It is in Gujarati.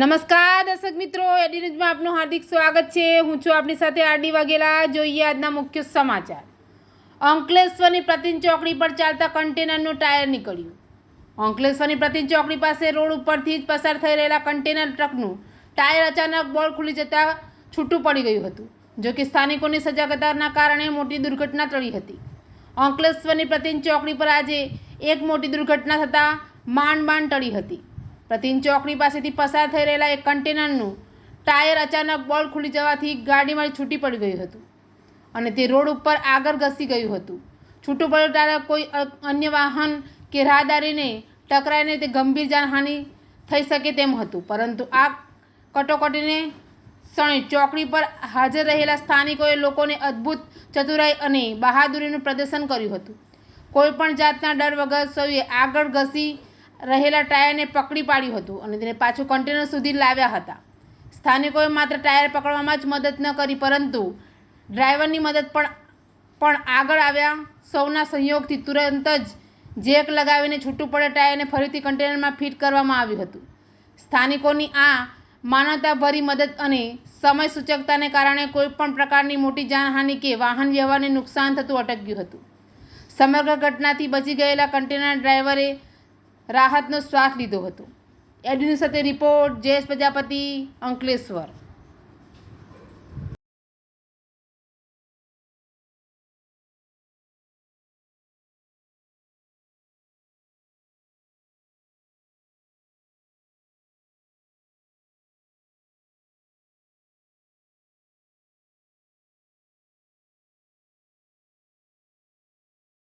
નમસ્કાર, દર્શક મિત્રો. એડી ન્યૂઝમાં આપનું હાર્દિક સ્વાગત છે. હું છું આપની સાથે આરડી વાઘેલા. જોઈએ આજના મુખ્ય સમાચાર. અંકલેશ્વરની પ્રતિન ચોકડી પર ચાલતા કન્ટેનરનું ટાયર નીકળ્યું. અંકલેશ્વરની પ્રતિન ચોકડી પાસે રોડ ઉપરથી જ પસાર થઈ રહેલા કન્ટેનર ટ્રકનું ટાયર અચાનક બોલ ખુલી જતાં છૂટું પડી ગયું હતું, જો કે સ્થાનિકોની સજાગતાના કારણે મોટી દુર્ઘટના ટળી હતી. અંકલેશ્વરની પ્રતિન ચોકડી પર આજે એક મોટી દુર્ઘટના થતાં માંડ માંડ ટળી હતી. પ્રતિન ચોકડી પાસેથી પસાર થઈ રહેલા એક કન્ટેનરનું ટાયર અચાનક બોલ ખુલી જવાથી ગાડીમાંથી છૂટી પડી ગયું હતું અને તે રોડ ઉપર આગળ ઘસી ગયું હતું. છૂટું પડ્યું ટાયર કોઈ અન્ય વાહન કે રાહદારીને ટકરાઈને તે ગંભીર જાનહાનિ થઈ શકે તેમ હતું. પરંતુ આ કટોકટીને ક્ષણે ચોકડી પર હાજર રહેલા સ્થાનિકોએ લોકોને અદ્ભુત ચતુરાઈ અને બહાદુરીનું પ્રદર્શન કર્યું હતું. કોઈપણ જાતના ડર વગર સૌએ આગળ ઘસી રહેલા ટાયરને પકડી પાડ્યું હતું અને તેને પાછું કન્ટેનર સુધી લાવ્યા હતા. સ્થાનિકોએ માત્ર ટાયર પકડવામાં જ મદદ ન કરી, પરંતુ ડ્રાઈવરની મદદ પણ પણ આગળ આવ્યા. સૌના સહયોગથી તુરંત જ જેક લગાવીને છૂટું પડે ટાયરને ફરીથી કન્ટેનરમાં ફિટ કરવામાં આવ્યું હતું. સ્થાનિકોની આ માનવતાભરી મદદ અને સમય સૂચકતાને કારણે કોઈપણ પ્રકારની મોટી જાનહાનિ કે વાહન વ્યવહારને નુકસાન થતું અટક્યું હતું. સમગ્ર ઘટનાથી બચી ગયેલા કન્ટેનર ડ્રાઈવરે રાહતનો શ્વાસ લીધો હતો. એડની સાથે રિપોર્ટ જયેશ પ્રજાપતિ અંકલેશ્વર.